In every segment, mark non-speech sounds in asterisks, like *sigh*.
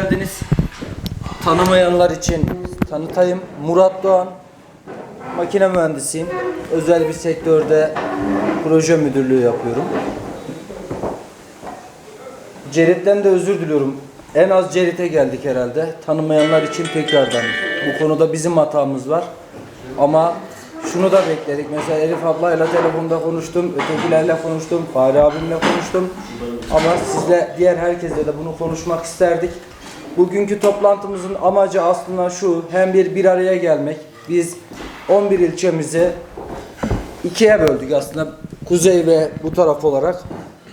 geldiniz. Tanımayanlar için tanıtayım. Murat Doğan, makine mühendisiyim. Özel bir sektörde proje müdürlüğü yapıyorum. Cerit'ten de özür diliyorum. En az Cerit'e geldik herhalde. Tanımayanlar için tekrardan. Bu konuda bizim hatamız var. Ama şunu da bekledik. Mesela Elif ablayla telefonda konuştum, ötekilerle konuştum, Fahri abimle konuştum. Ama sizle, diğer herkesle de bunu konuşmak isterdik. Bugünkü toplantımızın amacı aslında şu, hem bir bir araya gelmek. Biz 11 ilçemizi ikiye böldük aslında kuzey ve bu taraf olarak.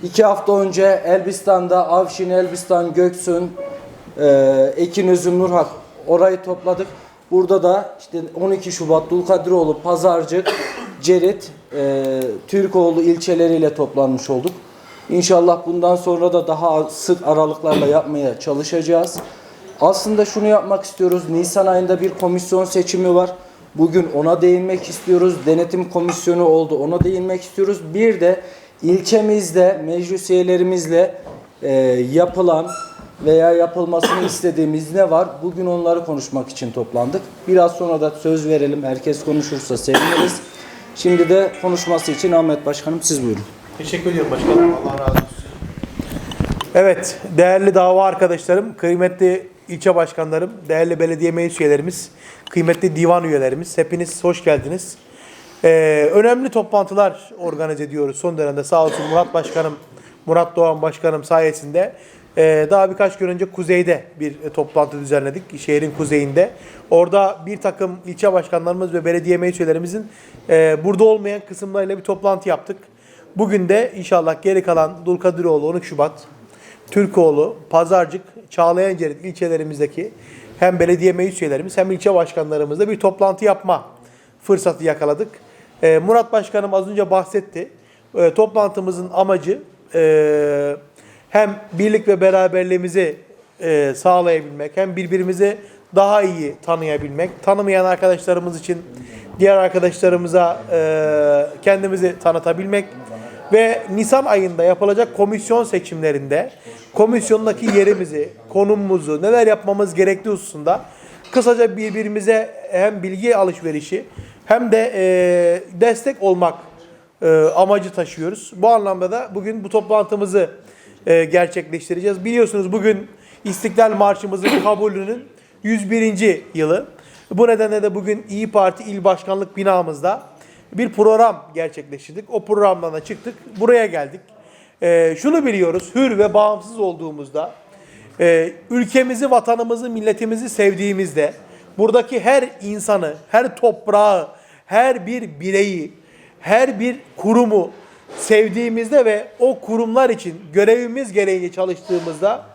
İki hafta önce Elbistan'da Avşin, Elbistan, Göksun, e, Ekinözü, Nurhak orayı topladık. Burada da işte 12 Şubat Dulkadiroğlu, Pazarcık, Cerit, e, Türkoğlu ilçeleriyle toplanmış olduk. İnşallah bundan sonra da daha sık aralıklarla yapmaya çalışacağız. Aslında şunu yapmak istiyoruz. Nisan ayında bir komisyon seçimi var. Bugün ona değinmek istiyoruz. Denetim komisyonu oldu. Ona değinmek istiyoruz. Bir de ilçemizde meclis üyelerimizle e, yapılan veya yapılmasını istediğimiz ne var? Bugün onları konuşmak için toplandık. Biraz sonra da söz verelim. Herkes konuşursa seviniriz. Şimdi de konuşması için Ahmet Başkanım siz buyurun. Teşekkür ediyorum başkanım. Allah razı olsun. Evet, değerli dava arkadaşlarım, kıymetli ilçe başkanlarım, değerli belediye meclis üyelerimiz, kıymetli divan üyelerimiz, hepiniz hoş geldiniz. Ee, önemli toplantılar organize ediyoruz son dönemde. Sağ olsun Murat Başkanım, Murat Doğan Başkanım sayesinde ee, daha birkaç gün önce kuzeyde bir toplantı düzenledik, şehrin kuzeyinde. Orada bir takım ilçe başkanlarımız ve belediye meclis üyelerimizin e, burada olmayan kısımlarıyla bir toplantı yaptık. Bugün de inşallah geri kalan Dulkadiroğlu 12 Şubat, Türkoğlu, Pazarcık, Çağlayanceret ilçelerimizdeki hem belediye meclis üyelerimiz hem ilçe başkanlarımızla bir toplantı yapma fırsatı yakaladık. Ee, Murat Başkanım az önce bahsetti. Ee, toplantımızın amacı e, hem birlik ve beraberliğimizi e, sağlayabilmek hem birbirimizi daha iyi tanıyabilmek, tanımayan arkadaşlarımız için diğer arkadaşlarımıza e, kendimizi tanıtabilmek ve Nisan ayında yapılacak komisyon seçimlerinde komisyondaki yerimizi, konumumuzu, neler yapmamız gerektiği hususunda kısaca birbirimize hem bilgi alışverişi hem de e, destek olmak e, amacı taşıyoruz. Bu anlamda da bugün bu toplantımızı e, gerçekleştireceğiz. Biliyorsunuz bugün İstiklal Marşımızın *clears throat* kabulünün 101. yılı. Bu nedenle de bugün İyi Parti İl Başkanlık binamızda bir program gerçekleştirdik. O programdan da çıktık. Buraya geldik. E, şunu biliyoruz. Hür ve bağımsız olduğumuzda e, ülkemizi, vatanımızı, milletimizi sevdiğimizde buradaki her insanı, her toprağı, her bir bireyi, her bir kurumu sevdiğimizde ve o kurumlar için görevimiz gereğince çalıştığımızda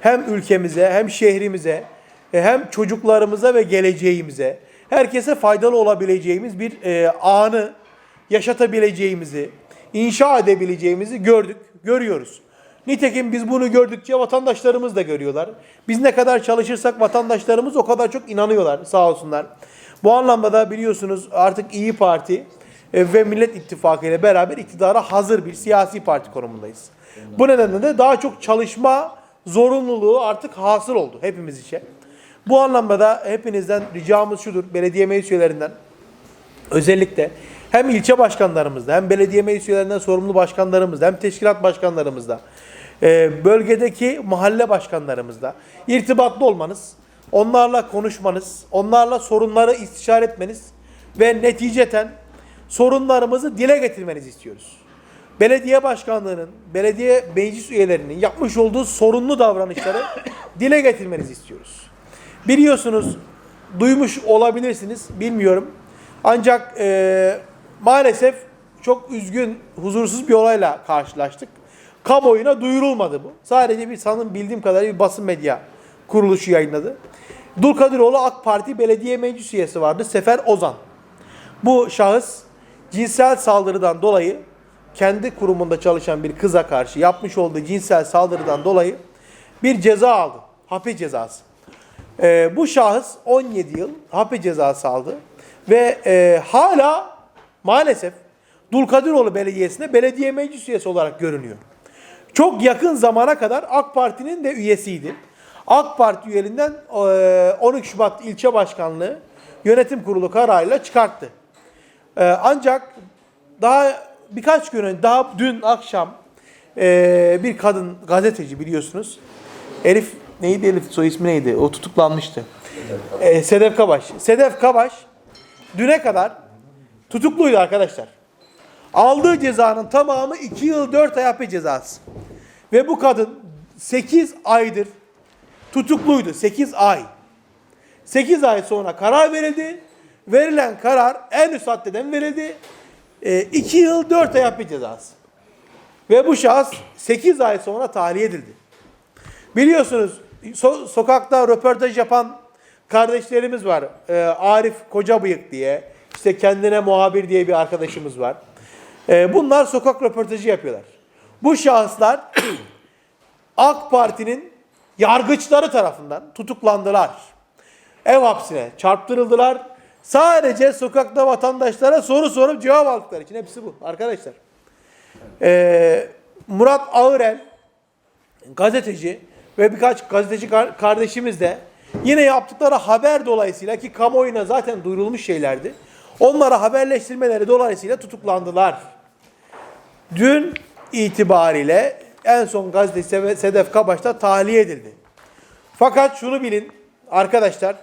hem ülkemize hem şehrimize e, hem çocuklarımıza ve geleceğimize herkese faydalı olabileceğimiz bir e, anı yaşatabileceğimizi, inşa edebileceğimizi gördük, görüyoruz. Nitekim biz bunu gördükçe vatandaşlarımız da görüyorlar. Biz ne kadar çalışırsak vatandaşlarımız o kadar çok inanıyorlar sağ olsunlar. Bu anlamda da biliyorsunuz artık İyi Parti e, ve Millet İttifakı ile beraber iktidara hazır bir siyasi parti konumundayız. Bu nedenle de daha çok çalışma zorunluluğu artık hasıl oldu hepimiz için. Bu anlamda da hepinizden ricamız şudur, belediye meclis üyelerinden özellikle hem ilçe başkanlarımızda hem belediye meclis üyelerinden sorumlu başkanlarımızda hem teşkilat başkanlarımızda e, bölgedeki mahalle başkanlarımızda irtibatlı olmanız, onlarla konuşmanız, onlarla sorunları istişare etmeniz ve neticeten sorunlarımızı dile getirmenizi istiyoruz. Belediye başkanlığının, belediye meclis üyelerinin yapmış olduğu sorunlu davranışları dile getirmenizi istiyoruz. Biliyorsunuz, duymuş olabilirsiniz, bilmiyorum. Ancak e, maalesef çok üzgün, huzursuz bir olayla karşılaştık. Kamuoyuna duyurulmadı bu. Sadece bir sanırım bildiğim kadarıyla bir basın medya kuruluşu yayınladı. Dulkadiroğlu AK Parti belediye meclis üyesi vardı. Sefer Ozan. Bu şahıs cinsel saldırıdan dolayı kendi kurumunda çalışan bir kıza karşı yapmış olduğu cinsel saldırıdan dolayı bir ceza aldı. Hapis cezası. Ee, bu şahıs 17 yıl hapis cezası aldı ve e, hala maalesef Dulkadiroğlu Belediyesi'nde belediye meclis üyesi olarak görünüyor. Çok yakın zamana kadar AK Parti'nin de üyesiydi. AK Parti üyeliğinden e, 12 Şubat ilçe başkanlığı yönetim kurulu kararıyla çıkarttı. E, ancak daha birkaç gün önce, daha dün akşam e, bir kadın gazeteci biliyorsunuz. Elif neydi Elif soy ismi neydi? O tutuklanmıştı. E, Sedef Kabaş. Sedef Kabaş düne kadar tutukluydu arkadaşlar. Aldığı cezanın tamamı 2 yıl 4 ay hapis cezası. Ve bu kadın 8 aydır tutukluydu. 8 ay. 8 ay sonra karar verildi. Verilen karar en üst haddeden verildi. 2 yıl 4 ay hapis cezası. Ve bu şahıs 8 ay sonra tahliye edildi. Biliyorsunuz so- sokakta röportaj yapan kardeşlerimiz var. Ee, Arif Kocabıyık diye. işte kendine muhabir diye bir arkadaşımız var. Ee, bunlar sokak röportajı yapıyorlar. Bu şahıslar *clears throat* AK Parti'nin yargıçları tarafından tutuklandılar. Ev hapsine çarptırıldılar. Sadece sokakta vatandaşlara soru sorup cevap aldıkları için hepsi bu arkadaşlar. Ee, Murat Ağırel gazeteci ve birkaç gazeteci kar- kardeşimiz de yine yaptıkları haber dolayısıyla ki kamuoyuna zaten duyurulmuş şeylerdi. Onlara haberleştirmeleri dolayısıyla tutuklandılar. Dün itibariyle en son gazeteci Sedef Kabaş'ta tahliye edildi. Fakat şunu bilin arkadaşlar.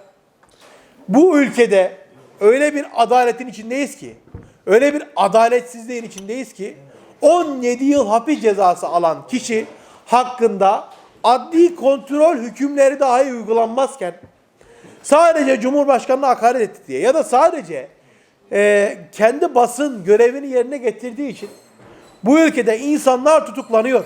Bu ülkede öyle bir adaletin içindeyiz ki, öyle bir adaletsizliğin içindeyiz ki 17 yıl hapis cezası alan kişi hakkında adli kontrol hükümleri dahi uygulanmazken sadece Cumhurbaşkanı'na hakaret etti diye ya da sadece e, kendi basın görevini yerine getirdiği için bu ülkede insanlar tutuklanıyor.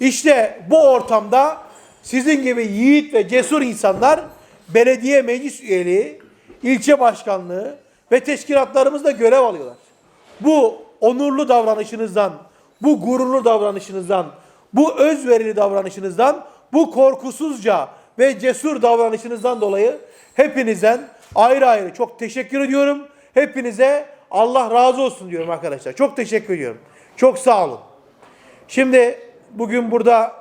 İşte bu ortamda sizin gibi yiğit ve cesur insanlar belediye meclis üyeliği, ilçe başkanlığı ve teşkilatlarımızda görev alıyorlar. Bu onurlu davranışınızdan, bu gururlu davranışınızdan, bu özverili davranışınızdan, bu korkusuzca ve cesur davranışınızdan dolayı hepinizden ayrı ayrı çok teşekkür ediyorum. Hepinize Allah razı olsun diyorum arkadaşlar. Çok teşekkür ediyorum. Çok sağ olun. Şimdi bugün burada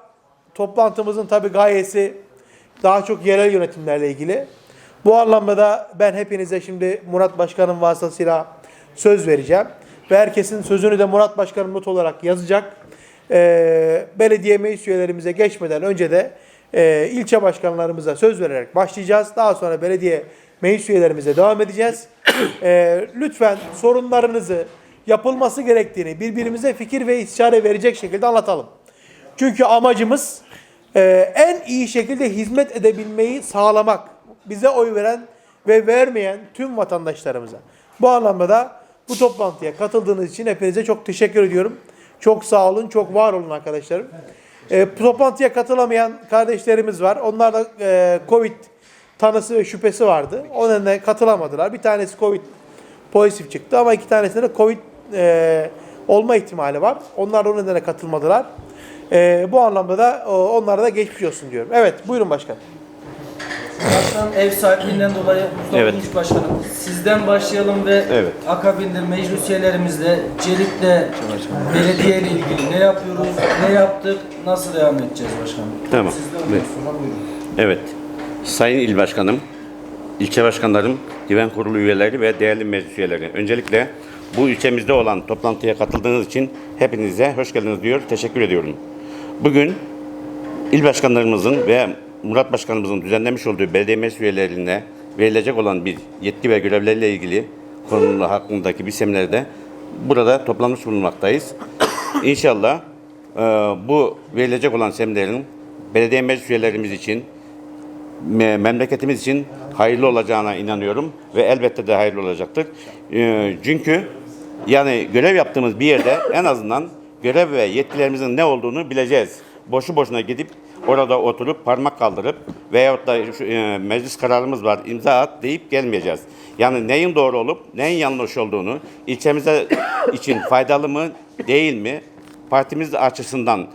toplantımızın tabi gayesi daha çok yerel yönetimlerle ilgili. Bu anlamda da ben hepinize şimdi Murat Başkan'ın vasıtasıyla söz vereceğim. Ve herkesin sözünü de Murat Başkan'ın not olarak yazacak. Ee, belediye meclis üyelerimize geçmeden önce de e, ilçe başkanlarımıza söz vererek başlayacağız. Daha sonra belediye meclis üyelerimize devam edeceğiz. Ee, lütfen sorunlarınızı yapılması gerektiğini birbirimize fikir ve istişare verecek şekilde anlatalım. Çünkü amacımız e, en iyi şekilde hizmet edebilmeyi sağlamak. Bize oy veren ve vermeyen tüm vatandaşlarımıza. Bu anlamda da bu toplantıya katıldığınız için hepinize çok teşekkür ediyorum. Çok sağ olun, çok var olun arkadaşlarım. E, toplantıya katılamayan kardeşlerimiz var. Onlar da e, Covid tanısı ve şüphesi vardı. O nedenle katılamadılar. Bir tanesi Covid pozitif çıktı ama iki tanesinde de Covid e, olma ihtimali var. Onlar da o nedenle katılmadılar. E, bu anlamda da onlara da geçmiş olsun diyorum. Evet, buyurun başkan. Başkanım ev sahipliğinden dolayı Mustafa Evet. Tunç Başkanım sizden başlayalım ve Evet. akabinde meclis üyelerimizle Cerit'le belediye ile ilgili ne yapıyoruz, ne yaptık, nasıl devam edeceğiz başkanım? Tamam. Sizden Evet. sonra buyurun. Evet. Sayın İl Başkanım, ilçe başkanlarım, divan kurulu üyeleri ve değerli meclis üyeleri. Öncelikle bu ilçemizde olan toplantıya katıldığınız için hepinize hoş geldiniz diyor. Teşekkür ediyorum. Bugün il başkanlarımızın ve Murat Başkanımızın düzenlemiş olduğu belediye meclis üyelerine verilecek olan bir yetki ve görevlerle ilgili konular hakkındaki bir seminerde burada toplanmış bulunmaktayız. *coughs* İnşallah e, bu verilecek olan seminerin belediye meclis üyelerimiz için me- memleketimiz için hayırlı olacağına inanıyorum ve elbette de hayırlı olacaktır. Ee, çünkü yani görev yaptığımız bir yerde en azından görev ve yetkilerimizin ne olduğunu bileceğiz. Boşu boşuna gidip orada oturup parmak kaldırıp veyahut da şu, e, meclis kararımız var imza at deyip gelmeyeceğiz. Yani neyin doğru olup neyin yanlış olduğunu ilçemize *coughs* için faydalı mı değil mi partimiz açısından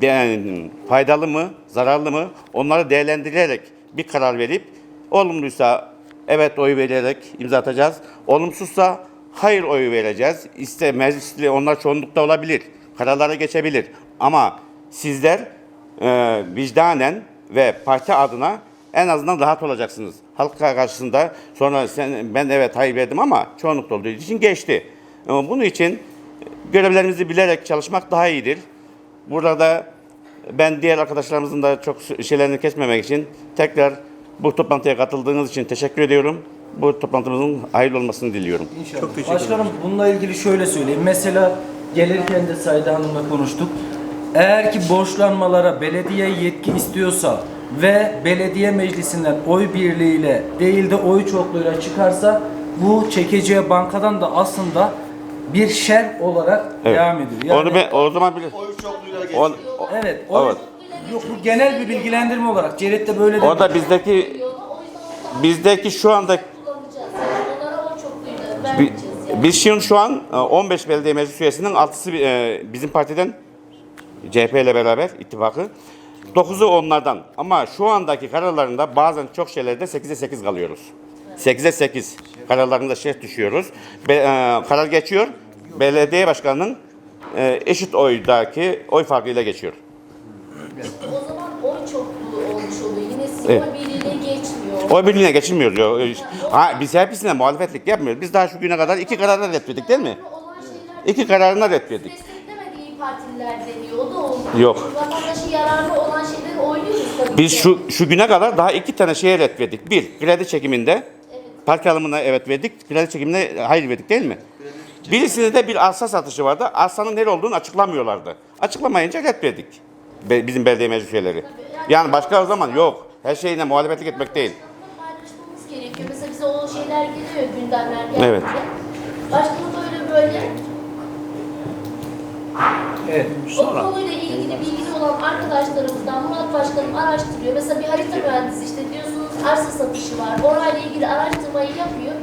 de- faydalı mı, zararlı mı onları değerlendirerek bir karar verip olumluysa evet oy vererek imza atacağız. Olumsuzsa hayır oyu vereceğiz. İşte meclisli onlar çoğunlukta olabilir. Kararlara geçebilir. Ama sizler e, vicdanen ve parti adına en azından rahat olacaksınız. Halk karşısında sonra sen, ben evet hayır verdim ama çoğunlukta olduğu için geçti. Ama bunun için görevlerimizi bilerek çalışmak daha iyidir. Burada ben diğer arkadaşlarımızın da çok şeylerini kesmemek için tekrar bu toplantıya katıldığınız için teşekkür ediyorum. Bu toplantımızın hayırlı olmasını diliyorum. İnşallah. Çok teşekkür Başkanım bununla ilgili şöyle söyleyeyim. Mesela gelirken de Sayda Hanım'la konuştuk. Eğer ki borçlanmalara belediye yetki istiyorsa ve belediye meclisinden oy birliğiyle değil de oy çokluğuyla çıkarsa bu çekeceği bankadan da aslında bir şer olarak Evet. devam ediyor. Yani, Onu ben o zaman bilir. Oy çokluğuyla O, geçiyor. evet, o, Evet. yok bu genel bir bilgilendirme olarak Ceret'te böyle de o da bizdeki bizdeki şu anda kullanacağız. Yani onlara o çokluğuyla Bi- vermeyeceğiz yani. Biz şimdi şu an e, 15 belediye meclis üyesinin 6'sı e, bizim partiden CHP ile beraber ittifakı. 9'u onlardan. Ama şu andaki kararlarında bazen çok şeylerde 8'e 8 kalıyoruz. 8'e 8 kararlarında şey düşüyoruz. Be, e, karar geçiyor. Belediye başkanının e, eşit oydaki oy farkıyla geçiyor. O zaman oy çokluğu olmuş oluyor. Yine sizin Evet. oy birliğine geçmiyor. Oy birliğine geçilmiyor. diyor. E, Ha, biz hepsine muhalefetlik yapmıyoruz. Biz daha şu güne kadar iki kararı reddettik değil mi? Olan şeyler İki kararını reddettik. desteklemediği partiler deniyor. Yok. Vatandaşı yararlı olan şeyleri oynuyoruz tabii Biz ki. şu şu güne kadar daha iki tane şeye ret verdik. Bir, kredi çekiminde park alımına evet verdik. Kredi çekimine hayır verdik değil mi? Birisinde de bir arsa satışı vardı. Arsanın nere olduğunu açıklamıyorlardı. Açıklamayınca ret verdik. Be- bizim belediye meclis üyeleri. Yani başka o zaman yok. Her şeyine muhalefetlik etmek değil. paylaşmamız gerekiyor. Mesela bize o şeyler geliyor gündemler geldiğinde. Evet. Başkanım böyle böyle Evet. o konuyla ilgili bilgili olan arkadaşlarımızdan Murat Başkanım araştırıyor. Mesela bir harita mühendisi işte diyorsunuz arsa satışı var. Orayla ilgili araştırmayı yapıyor.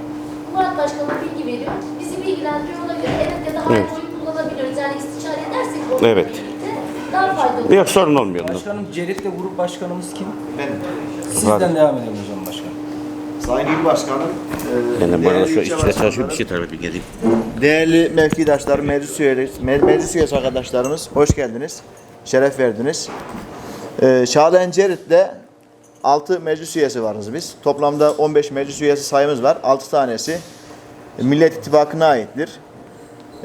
Murat Başkanım bilgi veriyor. Bizi bilgilendiriyor ona göre evet ya da hayır Evet. kullanabiliyoruz. Yani istişare edersek onunla Evet. birlikte daha faydalı. Yok sorun olmuyor. Başkanım Cerit'te grup başkanımız kim? Benim. Sizden devam edelim hocam başkanım. Sayın İl Başkanım, e, Ben arada değerli şu ilçe içine çalışıp bir şey tarif edip geleyim. Değerli mevkidaşlar, meclis üyeleri, me- meclis üyesi arkadaşlarımız hoş geldiniz. Şeref verdiniz. Ee, Şahlen Cerit'te 6 meclis üyesi varız biz. Toplamda 15 meclis üyesi sayımız var. 6 tanesi Millet İttifakı'na aittir.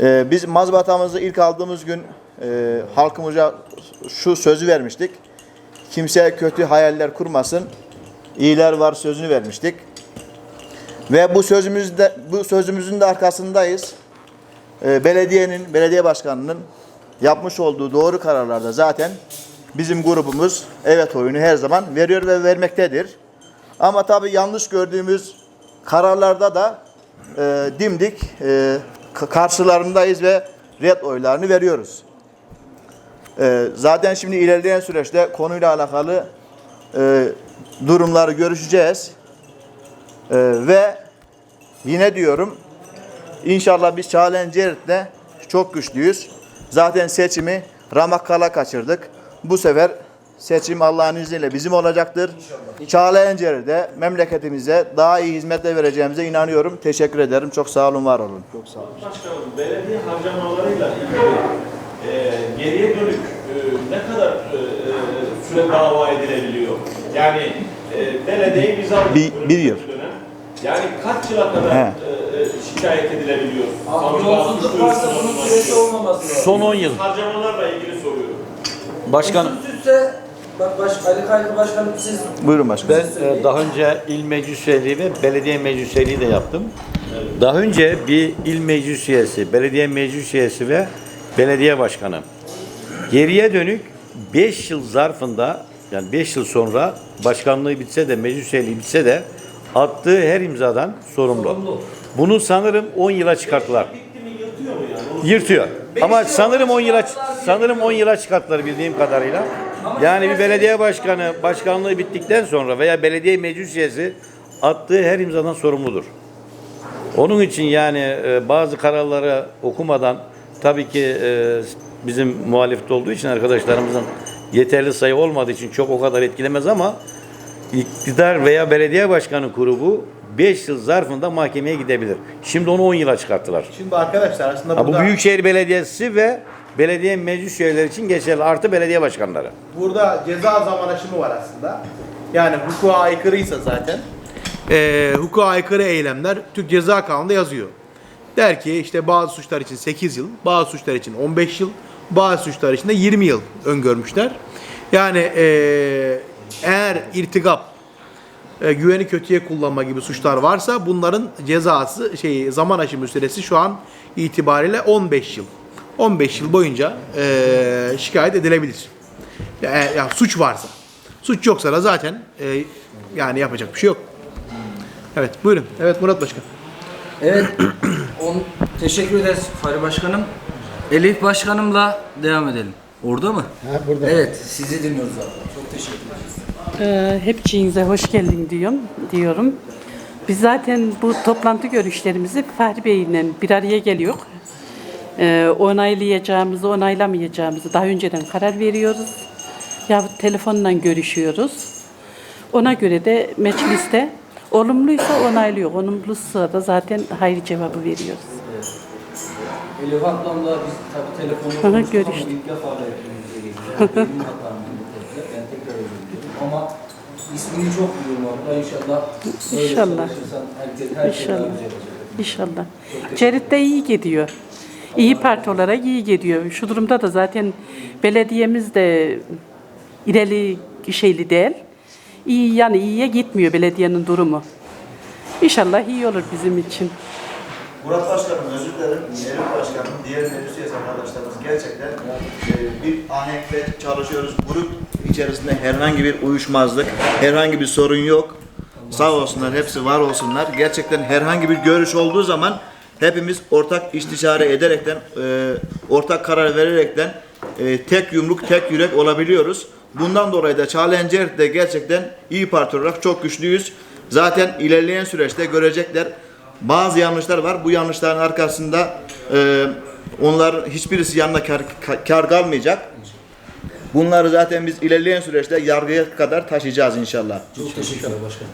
Ee, biz mazbatamızı ilk aldığımız gün e, halkımıza şu sözü vermiştik. Kimse kötü hayaller kurmasın. İyiler var sözünü vermiştik. Ve bu sözümüzde bu sözümüzün de arkasındayız. Ee, belediyenin, belediye başkanının yapmış olduğu doğru kararlarda zaten bizim grubumuz evet oyunu her zaman veriyor ve vermektedir. Ama tabii yanlış gördüğümüz kararlarda da e, dimdik e, karşılarındayız ve red oylarını veriyoruz. E, zaten şimdi ilerleyen süreçte konuyla alakalı e, durumları görüşeceğiz. E, ve yine diyorum İnşallah biz Çağlayan Cerit'le çok güçlüyüz. Zaten seçimi Ramakkala kaçırdık. Bu sefer seçim Allah'ın izniyle bizim olacaktır. Çağlayan Cerit'e, memleketimize daha iyi hizmetler vereceğimize inanıyorum. Teşekkür ederim. Çok sağ olun, var olun. Çok sağ olun. Başkanım, belediye harcamalarıyla ilgili e, geriye dönük e, ne kadar e, e, süre dava edilebiliyor? Yani e, belediyeyi biz aldık. Bir- bir yıl. Yani kaç yıla kadar He. e, e, şikayet edilebiliyor? Abi yolsuzluk suç varsa bunun süresi olmaması lazım. Son 10 yıl. Harcamalarla ilgili soruyorum. Başkanım Usulsüzse bak baş, Ali Kaygı Başkanım siz Buyurun başkanım. ben e, daha önce il meclis üyeliği ve belediye meclis üyeliği de yaptım. Daha önce bir il meclis üyesi, belediye meclis üyesi ve belediye başkanı. Geriye dönük 5 yıl zarfında yani 5 yıl sonra başkanlığı bitse de meclis üyeliği bitse de attığı her imzadan sorumlu. Sorumlu. Bunu sanırım 10 yıla çıkarttılar. Yırtıyor. Ama sanırım 10 yıla sanırım 10 yıla çıkarttılar bildiğim kadarıyla. Yani bir belediye başkanı başkanlığı bittikten sonra veya belediye meclis üyesi attığı her imzadan sorumludur. Onun için yani e, bazı kararları okumadan tabii ki e, bizim muhalefet olduğu için arkadaşlarımızın yeterli sayı olmadığı için çok o kadar etkilemez ama iktidar veya belediye başkanı grubu 5 yıl zarfında mahkemeye gidebilir. Şimdi onu 10 yıla çıkarttılar. Şimdi arkadaşlar aslında Ha, bu Büyükşehir Belediyesi ve belediye meclis üyeleri için geçerli. Artı belediye başkanları. Burada ceza zaman aşımı var aslında. Yani hukuka aykırıysa zaten. Ee, hukuka aykırı eylemler Türk Ceza Kanunu'nda yazıyor. Der ki işte bazı suçlar için 8 yıl, bazı suçlar için 15 yıl, bazı suçlar için de 20 yıl öngörmüşler. Yani ee, eğer irtikap, e, güveni kötüye kullanma gibi suçlar varsa bunların cezası şey zaman aşımı süresi şu an itibariyle 15 yıl. 15 yıl boyunca e, şikayet edilebilir. Ya, ya suç varsa. Suç yoksa da zaten e, yani yapacak bir şey yok. Evet buyurun. Evet Murat Başkan. Evet, *clears throat* on, teşekkür ederiz Fahri Başkanım. Elif Başkanım'la devam edelim. Orada mı? Ha, burada. Evet, sizi dinliyoruz abi. Çok teşekkürler. Ee, hepçiğinize hoş geldin diyorum, diyorum. Biz zaten bu toplantı görüşlerimizi Fahri Bey'le bir araya geliyor. Ee, onaylayacağımızı, onaylamayacağımızı daha önceden karar veriyoruz. Yahut telefonla görüşüyoruz. Ona göre de mecliste olumluysa onaylıyor, olumsuzsa da zaten hayır cevabı veriyoruz. Elif ablamla biz tabii Hı hı, telefonla görüştük. ilk defa da hepimize geliyor. Benim hatam Ben tekrar özür. Ama ismini çok duyuyorum abla. İnşallah İnşallah. herkes, her İnşallah. İnşallah. Cerit de iyi gidiyor. İyi Parti olarak iyi gidiyor. Şu durumda da zaten belediyemiz de ileri şeyli değil. İyi yani iyiye gitmiyor belediyenin durumu. İnşallah iyi olur bizim için. Murat Başkanım özür dilerim. Elif Başkanım, diğer meclis üyesi arkadaşlarımız gerçekten e, bir ahenkle çalışıyoruz. Grup içerisinde herhangi bir uyuşmazlık, herhangi bir sorun yok. Sağ olsunlar, hepsi var olsunlar. Gerçekten herhangi bir görüş olduğu zaman hepimiz ortak istişare ederekten, e, ortak karar vererekten e, tek yumruk, tek yürek olabiliyoruz. Bundan dolayı da Çağlayan Cerit'te gerçekten iyi Parti olarak çok güçlüyüz. Zaten ilerleyen süreçte görecekler bazı yanlışlar var. Bu yanlışların arkasında e, onlar hiçbirisi yanına kar, kar kalmayacak. Bunları zaten biz ilerleyen süreçte yargıya kadar taşıyacağız inşallah. Çok teşekkürler başkanım.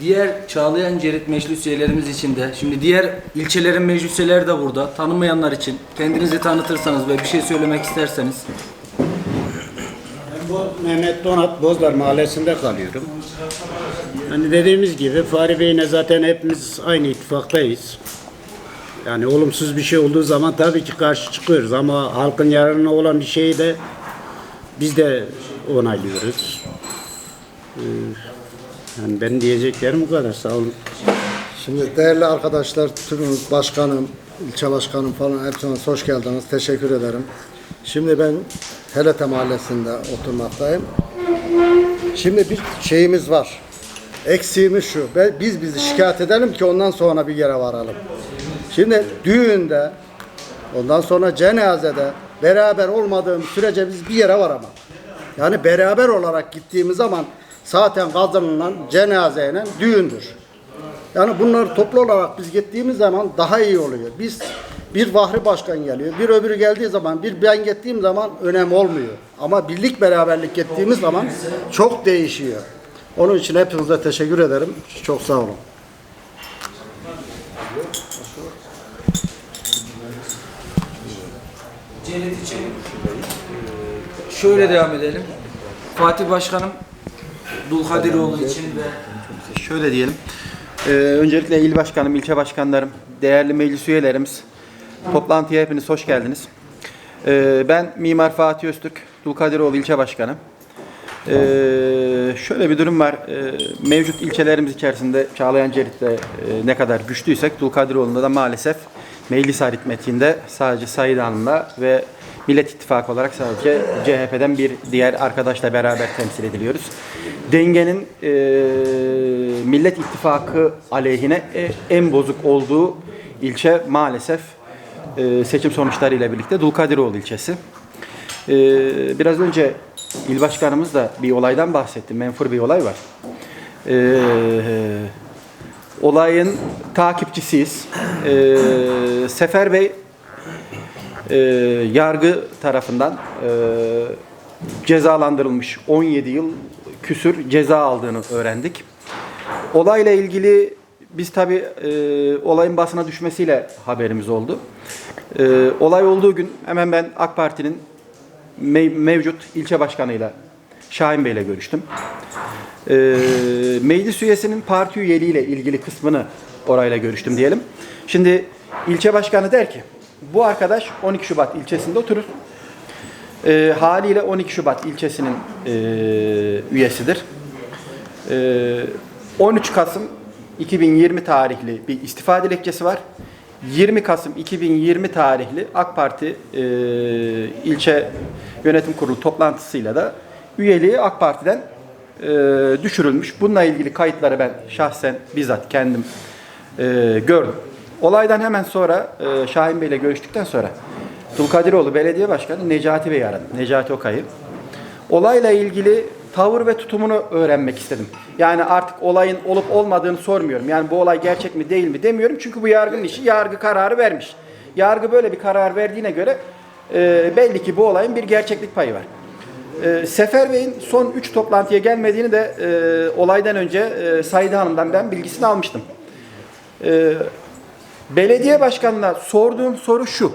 Diğer Çağlayan Cerit meclis üyelerimiz için de, şimdi diğer ilçelerin meclis üyeleri de burada. Tanımayanlar için kendinizi tanıtırsanız ve bir şey söylemek isterseniz. Mehmet Donat Bozlar Mahallesi'nde kalıyorum. Hani dediğimiz gibi Fahri Bey'le zaten hepimiz aynı ittifaktayız. Yani olumsuz bir şey olduğu zaman tabii ki karşı çıkıyoruz ama halkın yararına olan bir şeyi de biz de onaylıyoruz. Ee, yani benim diyeceklerim bu kadar. Sağ olun. Şimdi değerli arkadaşlar, tüm başkanım, ilçe başkanım falan hepsine hoş geldiniz. Teşekkür ederim. Şimdi ben Helete Mahallesi'nde oturmaktayım. Şimdi bir şeyimiz var. Eksiğimiz şu. Biz bizi şikayet edelim ki ondan sonra bir yere varalım. Şimdi düğünde, ondan sonra cenazede beraber olmadığımız sürece biz bir yere varamam. Yani beraber olarak gittiğimiz zaman zaten kazanılan cenazeyle düğündür. Yani bunları toplu olarak biz gittiğimiz zaman daha iyi oluyor. Biz bir Vahri Başkan geliyor, bir öbürü geldiği zaman, bir ben gittiğim zaman önem olmuyor. Ama birlik beraberlik gittiğimiz zaman çok değişiyor. Onun için hepinize teşekkür ederim. Çok sağ olun. İçin şöyle devam edelim. Fatih Başkanım Dulkadiroğlu için ve Şöyle diyelim. Ee, öncelikle il başkanım, ilçe başkanlarım, değerli meclis üyelerimiz, toplantıya hepiniz hoş geldiniz. Ee, ben Mimar Fatih Öztürk, Dulkadiroğlu ilçe başkanı. Ee, şöyle bir durum var. Ee, mevcut ilçelerimiz içerisinde Çağlayan Cerit'te e, ne kadar güçlüysek Dulkadiroğlu'nda da maalesef meclis aritmetiğinde sadece Said Hanım'la ve Millet İttifakı olarak sadece CHP'den bir diğer arkadaşla beraber temsil ediliyoruz. Dengenin e, Millet İttifakı aleyhine e, en bozuk olduğu ilçe maalesef e, seçim sonuçlarıyla birlikte Dulkadiroğlu ilçesi. E, biraz önce il başkanımız da bir olaydan bahsetti. Menfur bir olay var. E, olayın takipçisiyiz. E, Sefer Bey e, yargı tarafından e, cezalandırılmış 17 yıl küsür ceza aldığını öğrendik. Olayla ilgili biz tabii e, olayın basına düşmesiyle haberimiz oldu. E, olay olduğu gün hemen ben AK Parti'nin me- mevcut ilçe başkanıyla Şahin Bey'le görüştüm. E, meclis üyesinin parti üyeliğiyle ilgili kısmını orayla görüştüm diyelim. Şimdi ilçe başkanı der ki bu arkadaş 12 Şubat ilçesinde oturur. E, haliyle 12 Şubat ilçesinin e, üyesidir. E, 13 Kasım 2020 tarihli bir istifa dilekçesi var. 20 Kasım 2020 tarihli AK Parti e, ilçe yönetim kurulu toplantısıyla da üyeliği AK Parti'den e, düşürülmüş. Bununla ilgili kayıtları ben şahsen bizzat kendim e, gördüm. Olaydan hemen sonra e, Şahin Bey ile görüştükten sonra Dulkadiroğlu Belediye Başkanı Necati Bey'i aradım. Necati Okay'ı. Olayla ilgili tavır ve tutumunu öğrenmek istedim. Yani artık olayın olup olmadığını sormuyorum. Yani bu olay gerçek mi değil mi demiyorum. Çünkü bu yargının işi yargı kararı vermiş. Yargı böyle bir karar verdiğine göre e, belli ki bu olayın bir gerçeklik payı var. E, Sefer Bey'in son 3 toplantıya gelmediğini de e, olaydan önce e, Saide Hanım'dan ben bilgisini almıştım. E, belediye başkanına sorduğum soru şu.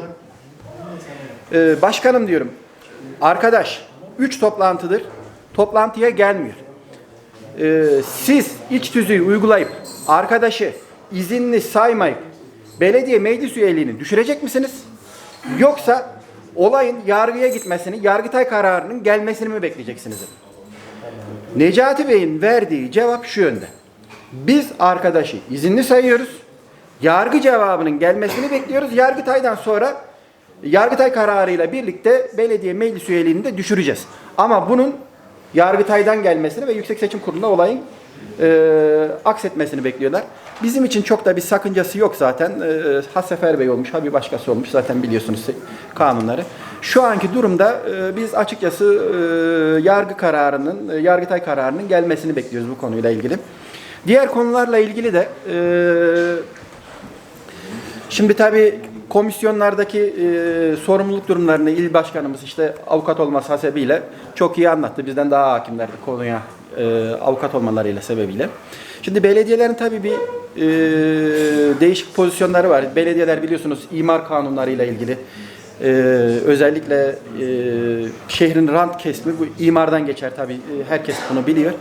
E, başkanım diyorum, arkadaş 3 toplantıdır toplantıya gelmiyor. Ee, siz iç tüzüğü uygulayıp arkadaşı izinli saymayıp belediye meclis üyeliğini düşürecek misiniz? Yoksa olayın yargıya gitmesini, Yargıtay kararının gelmesini mi bekleyeceksiniz? Necati Bey'in verdiği cevap şu yönde. Biz arkadaşı izinli sayıyoruz. Yargı cevabının gelmesini bekliyoruz. Yargıtay'dan sonra Yargıtay kararıyla birlikte belediye meclis üyeliğini de düşüreceğiz. Ama bunun Yargıtay'dan gelmesini ve Yüksek Seçim Kurulu'nda olayın e, aksetmesini bekliyorlar. Bizim için çok da bir sakıncası yok zaten. E, ha Sefer Bey olmuş, ha bir başkası olmuş. Zaten biliyorsunuz kanunları. Şu anki durumda e, biz açıkçası e, yargı kararının, e, Yargıtay kararının gelmesini bekliyoruz bu konuyla ilgili. Diğer konularla ilgili de e, Şimdi tabii komisyonlardaki e, sorumluluk durumlarını il başkanımız işte avukat olması hasebiyle çok iyi anlattı. Bizden daha hakimlerdi konuya e, avukat olmalarıyla sebebiyle. Şimdi belediyelerin tabii bir e, değişik pozisyonları var. Belediyeler biliyorsunuz imar kanunlarıyla ilgili e, özellikle e, şehrin rant kesimi bu imardan geçer tabii. E, herkes bunu biliyor.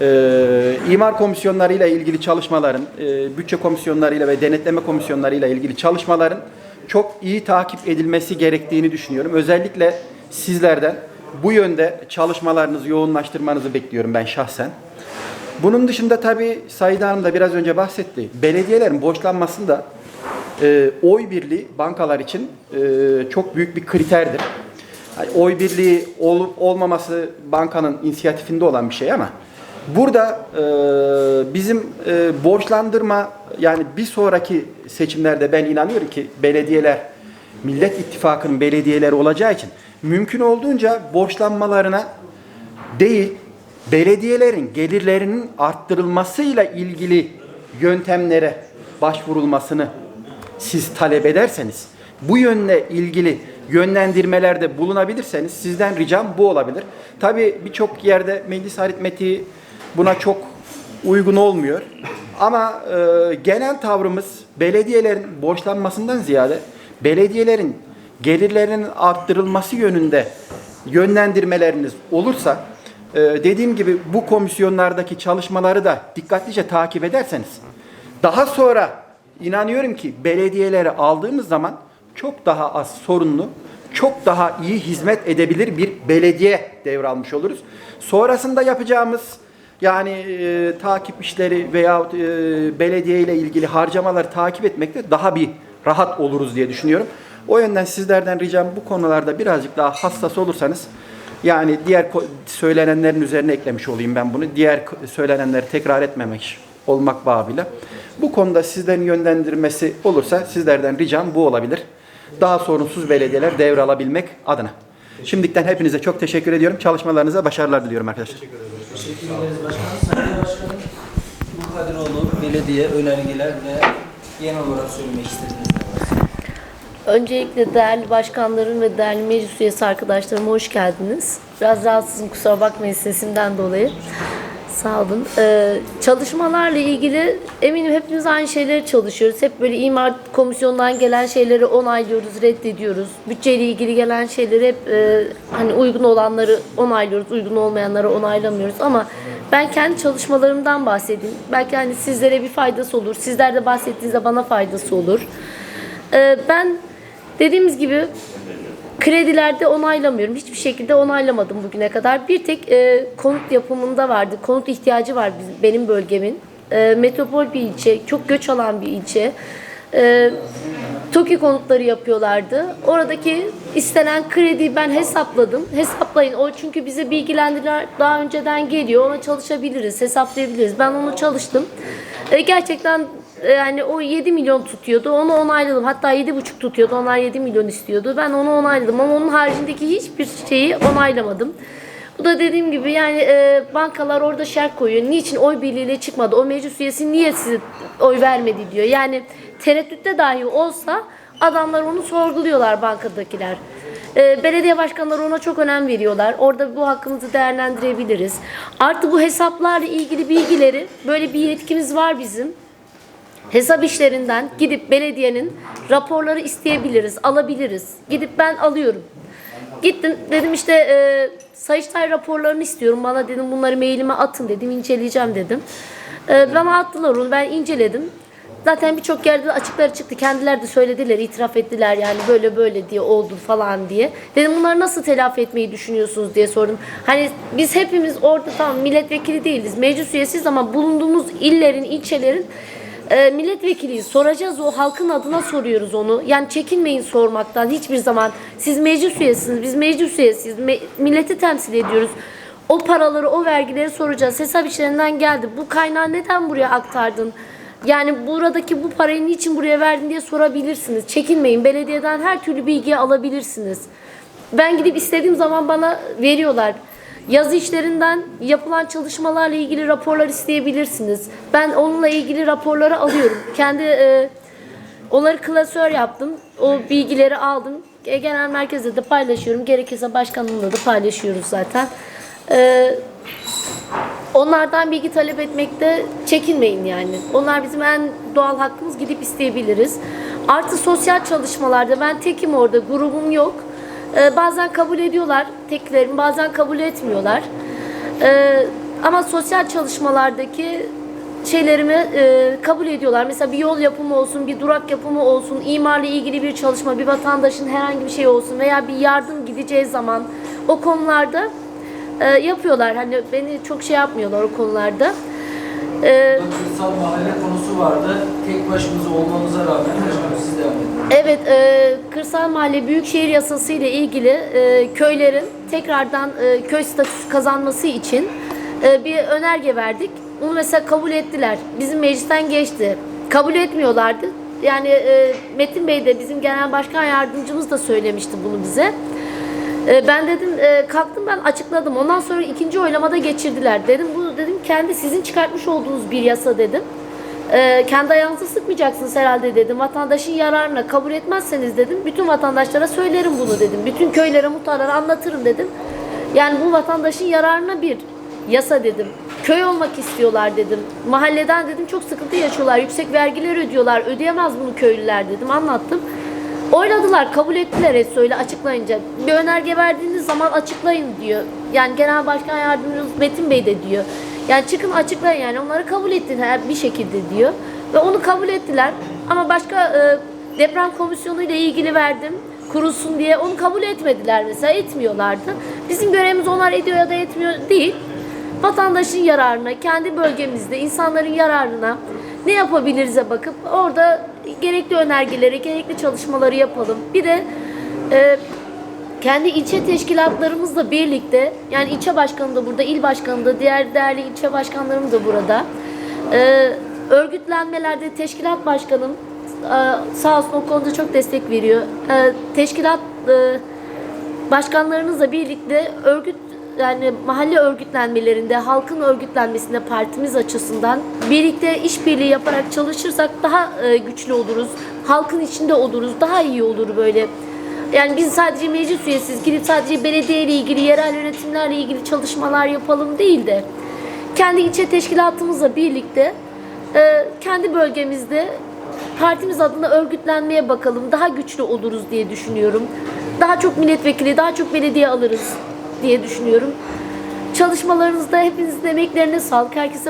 Ee, imar komisyonlarıyla ilgili çalışmaların, e, bütçe komisyonlarıyla ve denetleme komisyonlarıyla ilgili çalışmaların çok iyi takip edilmesi gerektiğini düşünüyorum. Özellikle sizlerden bu yönde çalışmalarınızı yoğunlaştırmanızı bekliyorum ben şahsen. Bunun dışında tabii Said Hanım da biraz önce bahsetti. Belediyelerin borçlanmasında e, oy birliği bankalar için e, çok büyük bir kriterdir. Yani oy birliği olup olmaması bankanın inisiyatifinde olan bir şey ama burada e, bizim e, borçlandırma yani bir sonraki seçimlerde ben inanıyorum ki belediyeler Millet İttifakı'nın belediyeleri olacağı için mümkün olduğunca borçlanmalarına değil belediyelerin gelirlerinin arttırılmasıyla ilgili yöntemlere başvurulmasını siz talep ederseniz, bu yönle ilgili yönlendirmelerde bulunabilirseniz sizden ricam bu olabilir. Tabii birçok yerde meclis aritmetiği buna çok uygun olmuyor. Ama e, genel tavrımız belediyelerin borçlanmasından ziyade belediyelerin gelirlerinin arttırılması yönünde yönlendirmeleriniz olursa e, dediğim gibi bu komisyonlardaki çalışmaları da dikkatlice takip ederseniz daha sonra inanıyorum ki belediyeleri aldığımız zaman çok daha az sorunlu, çok daha iyi hizmet edebilir bir belediye devralmış oluruz. Sonrasında yapacağımız yani e, takip işleri veya e, belediye ile ilgili harcamaları takip etmekte daha bir rahat oluruz diye düşünüyorum. O yönden sizlerden ricam bu konularda birazcık daha hassas olursanız yani diğer söylenenlerin üzerine eklemiş olayım ben bunu. Diğer söylenenleri tekrar etmemek olmak babıyla. Bu konuda sizlerin yönlendirmesi olursa sizlerden ricam bu olabilir. Daha sorunsuz belediyeler devralabilmek adına. Şimdiden hepinize çok teşekkür ediyorum. Çalışmalarınıza başarılar diliyorum arkadaşlar. Teşekkür ederiz başkanım. Sayın Başkanım, Kadiroğlu Belediye önergeler ve genel olarak söylemek istediğiniz? Öncelikle değerli başkanlarım ve değerli meclis üyesi arkadaşlarıma hoş geldiniz. Biraz rahatsızım kusura bakmayın sesimden dolayı. Sağ olun. Ee, çalışmalarla ilgili eminim hepimiz aynı şeyleri çalışıyoruz. Hep böyle imar komisyonundan gelen şeyleri onaylıyoruz, reddediyoruz. Bütçeyle ilgili gelen şeyleri hep e, hani uygun olanları onaylıyoruz, uygun olmayanları onaylamıyoruz. Ama ben kendi çalışmalarımdan bahsedeyim. Belki hani sizlere bir faydası olur. Sizler de bahsettiğinizde bana faydası olur. Ee, ben dediğimiz gibi Kredilerde onaylamıyorum. Hiçbir şekilde onaylamadım bugüne kadar. Bir tek e, konut yapımında vardı. Konut ihtiyacı var bizim, benim bölgemin. E, metropol bir ilçe, çok göç alan bir ilçe. E, TOKİ konutları yapıyorlardı. Oradaki istenen krediyi ben hesapladım. Hesaplayın. O çünkü bize bilgilendirdiler daha önceden geliyor. Ona çalışabiliriz, hesaplayabiliriz. Ben onu çalıştım. E, gerçekten yani o 7 milyon tutuyordu. Onu onayladım. Hatta 7,5 tutuyordu. Onlar 7 milyon istiyordu. Ben onu onayladım ama onun haricindeki hiçbir şeyi onaylamadım. Bu da dediğim gibi yani e, bankalar orada şart koyuyor. Niçin oy birliğiyle çıkmadı? O meclis üyesi niye size oy vermedi diyor. Yani tereddütte dahi olsa adamlar onu sorguluyorlar bankadakiler. E, belediye başkanları ona çok önem veriyorlar. Orada bu hakkımızı değerlendirebiliriz. Artı bu hesaplarla ilgili bilgileri böyle bir yetkimiz var bizim hesap işlerinden gidip belediyenin raporları isteyebiliriz, alabiliriz. Gidip ben alıyorum. Gittim dedim işte e, Sayıştay raporlarını istiyorum. Bana dedim bunları mailime atın dedim inceleyeceğim dedim. E, bana attılar onu ben inceledim. Zaten birçok yerde de açıkları çıktı. Kendiler de söylediler, itiraf ettiler yani böyle böyle diye oldu falan diye. Dedim bunları nasıl telafi etmeyi düşünüyorsunuz diye sordum. Hani biz hepimiz orada tamam milletvekili değiliz, meclis üyesiyiz ama bulunduğumuz illerin, ilçelerin e, milletvekiliyiz. Soracağız o halkın adına soruyoruz onu. Yani çekinmeyin sormaktan hiçbir zaman. Siz meclis üyesiniz, biz meclis üyesiyiz. Me- milleti temsil ediyoruz. O paraları, o vergileri soracağız. Hesap işlerinden geldi. Bu kaynağı neden buraya aktardın? Yani buradaki bu parayı niçin buraya verdin diye sorabilirsiniz. Çekinmeyin. Belediyeden her türlü bilgiyi alabilirsiniz. Ben gidip istediğim zaman bana veriyorlar. Yazı işlerinden yapılan çalışmalarla ilgili raporlar isteyebilirsiniz. Ben onunla ilgili raporları alıyorum. *laughs* Kendi e, onları klasör yaptım. O bilgileri aldım. E, genel merkezde de paylaşıyorum. Gerekirse başkanımla da paylaşıyoruz zaten. E, onlardan bilgi talep etmekte çekinmeyin yani. Onlar bizim en doğal hakkımız gidip isteyebiliriz. Artı sosyal çalışmalarda ben tekim orada grubum yok. Ee, bazen kabul ediyorlar teklerimi bazen kabul etmiyorlar. Ee, ama sosyal çalışmalardaki şeylerimi e, kabul ediyorlar. Mesela bir yol yapımı olsun, bir durak yapımı olsun, imarla ilgili bir çalışma, bir vatandaşın herhangi bir şey olsun veya bir yardım gideceği zaman o konularda e, yapıyorlar. Hani beni çok şey yapmıyorlar o konularda. Ee, Kırsal mahalle konusu vardı. Tek başımıza olmamıza rağmen başkanım siz devam edin. Evet, e, Kırsal Mahalle Büyükşehir Yasası ile ilgili e, köylerin tekrardan e, köy statüsü kazanması için e, bir önerge verdik. Bunu mesela kabul ettiler. Bizim meclisten geçti. Kabul etmiyorlardı. Yani e, Metin Bey de bizim genel başkan yardımcımız da söylemişti bunu bize. E, ben dedim e, kalktım ben açıkladım. Ondan sonra ikinci oylamada geçirdiler. Dedim bu dedim kendi sizin çıkartmış olduğunuz bir yasa dedim. E, kendi ayağınızı sıkmayacaksınız herhalde dedim. Vatandaşın yararına kabul etmezseniz dedim. Bütün vatandaşlara söylerim bunu dedim. Bütün köylere muhtarlara anlatırım dedim. Yani bu vatandaşın yararına bir yasa dedim. Köy olmak istiyorlar dedim. Mahalleden dedim çok sıkıntı yaşıyorlar. Yüksek vergiler ödüyorlar. Ödeyemez bunu köylüler dedim. Anlattım. Oyladılar, kabul ettiler et söyle açıklayınca. Bir önerge verdiğiniz zaman açıklayın diyor. Yani Genel Başkan Yardımcımız Metin Bey de diyor. Yani çıkın açıklayın yani onları kabul ettin her bir şekilde diyor. Ve onu kabul ettiler. Ama başka e, deprem komisyonu ile ilgili verdim kurulsun diye onu kabul etmediler mesela etmiyorlardı. Bizim görevimiz onlar ediyor ya da etmiyor değil. Vatandaşın yararına, kendi bölgemizde insanların yararına ne yapabiliriz'e bakıp orada gerekli önergeleri, gerekli çalışmaları yapalım. Bir de e, kendi ilçe teşkilatlarımızla birlikte yani ilçe başkanı da burada, il başkanı da, diğer değerli ilçe başkanlarım da burada. E, örgütlenmelerde teşkilat başkanım e, sağ olsun o konuda çok destek veriyor. E, teşkilat e, başkanlarınızla birlikte örgüt yani mahalle örgütlenmelerinde, halkın örgütlenmesinde partimiz açısından birlikte işbirliği yaparak çalışırsak daha e, güçlü oluruz. Halkın içinde oluruz. Daha iyi olur böyle. Yani biz sadece meclis üyesiz gidip sadece belediye ile ilgili, yerel yönetimlerle ilgili çalışmalar yapalım değil de kendi ilçe teşkilatımızla birlikte e, kendi bölgemizde partimiz adına örgütlenmeye bakalım. Daha güçlü oluruz diye düşünüyorum. Daha çok milletvekili, daha çok belediye alırız diye düşünüyorum. Çalışmalarınızda hepinizin emeklerine sağlık. Herkese